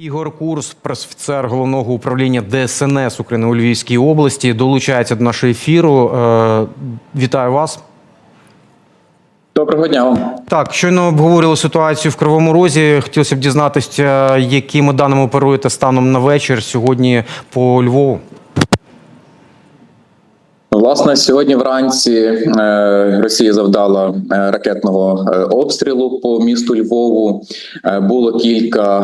Ігор Курс, прес-офіцер головного управління ДСНС України у Львівській області, долучається до нашого ефіру. Е, Вітаю вас. Доброго дня вам. Так, щойно обговорювали ситуацію в Кривому Розі. Хотілося б дізнатися, якими даними оперуєте станом на вечір сьогодні по Львову. Власне, сьогодні вранці е, Росія завдала е, ракетного обстрілу по місту Львову. Було кілька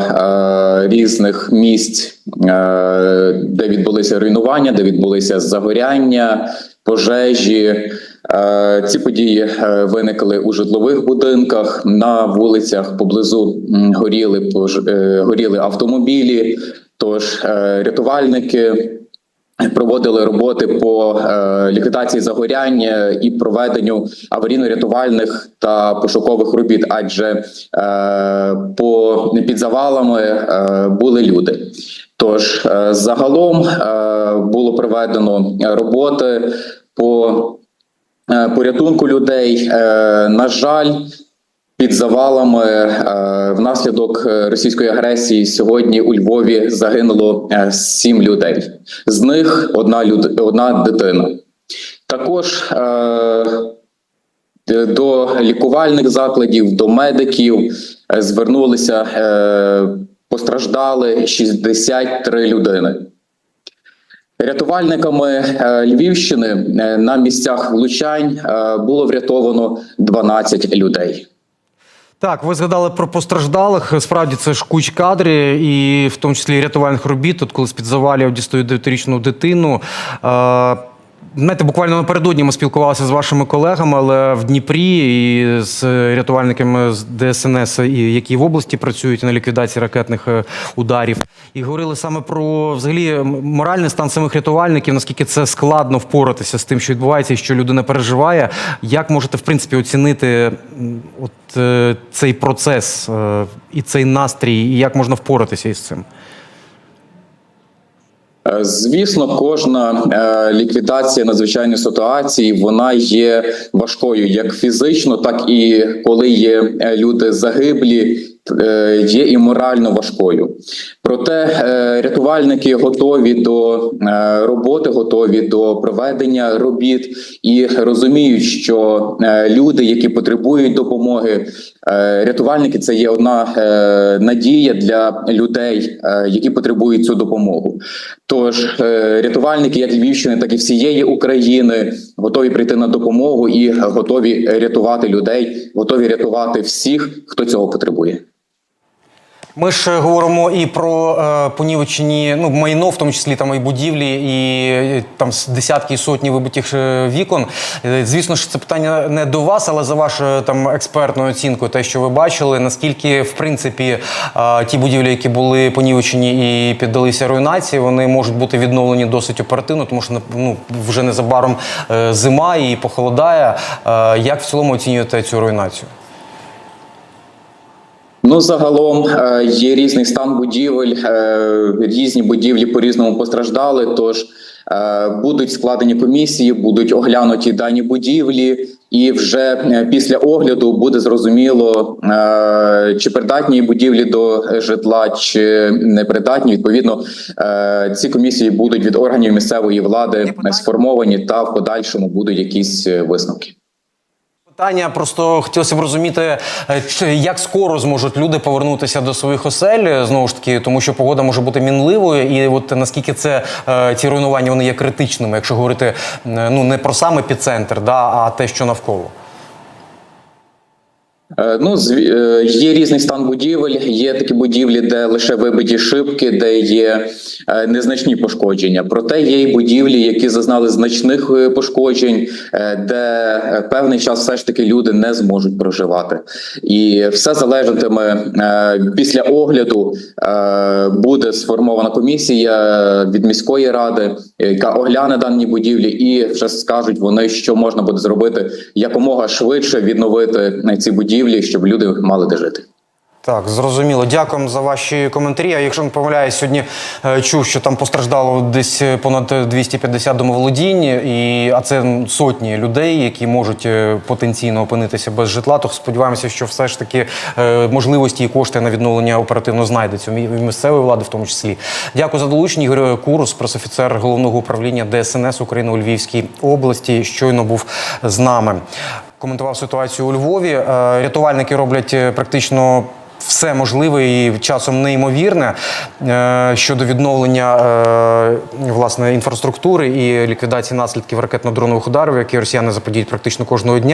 різних місць, е, де відбулися руйнування, де відбулися загоряння, пожежі. Е, Ці події е, виникли у житлових будинках на вулицях поблизу горіли горіли автомобілі. Тож рятувальники проводили роботи по е, ліквідації загоряння і проведенню аварійно-рятувальних та пошукових робіт, адже е, по під завалами е, були люди. Тож е, загалом було проведено роботи по порятунку людей. На жаль, під завалами е, внаслідок е, російської агресії сьогодні у Львові загинуло е, сім людей. З них одна люд... одна дитина. Також е, до лікувальних закладів, до медиків звернулися е, постраждали 63 людини. Рятувальниками Львівщини на місцях влучань було врятовано 12 людей. Так, ви згадали про постраждалих. Справді це ж куч кадрів, і в тому числі рятувальних робіт. Тут, коли з-під завалів дістають дев'ятирічну дитину. Е, Знаєте, буквально напередодні ми спілкувалися з вашими колегами, але в Дніпрі і з рятувальниками з ДСНС, які в області працюють на ліквідації ракетних е, ударів, і говорили саме про взагалі моральний стан самих рятувальників, наскільки це складно впоратися з тим, що відбувається, і що людина переживає. Як можете в принципі оцінити от е, цей процес е, і цей настрій, і як можна впоратися із цим? Е, Звісно, кожна е, ліквідація надзвичайної ситуації вона є важкою як фізично, так і коли є е, люди загиблі, є і морально важкою. Проте е, рятувальники готові до е, роботи, готові до проведення робіт і розуміють, що е, люди, які потребують допомоги, рятувальники це є одна надія для людей, які потребують цю допомогу. Тож рятувальники, як Львівщини, так і всієї України, готові прийти на допомогу і готові рятувати людей, готові рятувати всіх, хто цього потребує. Ми ж е, говоримо і про е, понівечені ну майно, в тому числі там і будівлі, і там десятки і сотні вибитих е, вікон. Е, Звісно ж, це питання не до вас, але за вашою там експертною оцінкою, те, що ви бачили, наскільки в принципі е, ті будівлі, які були понівечені і піддалися руйнації, вони можуть бути відновлені досить оперативно, тому що ну вже незабаром е, зима і похолодає. Е, Як в цілому оцінюєте цю руйнацію? Ну, загалом е, є різний стан будівель, е, різні будівлі по-різному постраждали. Тож е, будуть складені комісії, будуть оглянуті дані будівлі, і вже після огляду буде зрозуміло, чи придатні будівлі до житла, чи не придатні. Відповідно, ці комісії будуть від органів місцевої влади сформовані, та в подальшому будуть якісь висновки. Питання просто хотілося б розуміти, е, як скоро зможуть люди повернутися до своїх осель е, знову ж таки, тому що погода може бути мінливою, і от наскільки це е, ці руйнування вони є критичними, якщо говорити ну не про сам епіцентр, да, а те, що навколо. Е, Ну, е, є різний стан будівель. Є такі будівлі, де лише вибиті шибки, де є е, незначні пошкодження. Проте є і будівлі, які зазнали значних пошкоджень, де певний час все ж таки люди не зможуть проживати. І все залежатиме після огляду. Буде сформована комісія від міської ради, яка огляне дані будівлі, і вже скажуть вони, що можна буде зробити якомога швидше відновити ці будівлі, щоб люди мали де жити. Так, зрозуміло. Дякуємо за ваші коментарі. А якщо не помиляюсь, сьогодні е, чув, що там постраждало десь е, понад 250 домоволодінь, і, а це сотні людей, які можуть е, потенційно опинитися без житла. То сподіваємося, що все ж таки можливості і кошти на відновлення оперативно знайдеться мі- місцевої влади, в тому числі. Дякую за долучення. Ігор Курус, пресофіцер головного управління ДСНС України у Львівській області, щойно був з нами. Коментував ситуацію у Львові. Е, Рятувальники роблять е, практично все можливе і часом неймовірне е, щодо відновлення власне інфраструктури і ліквідації наслідків ракетно-дронових ударів, які росіяни заподіють практично кожного дня.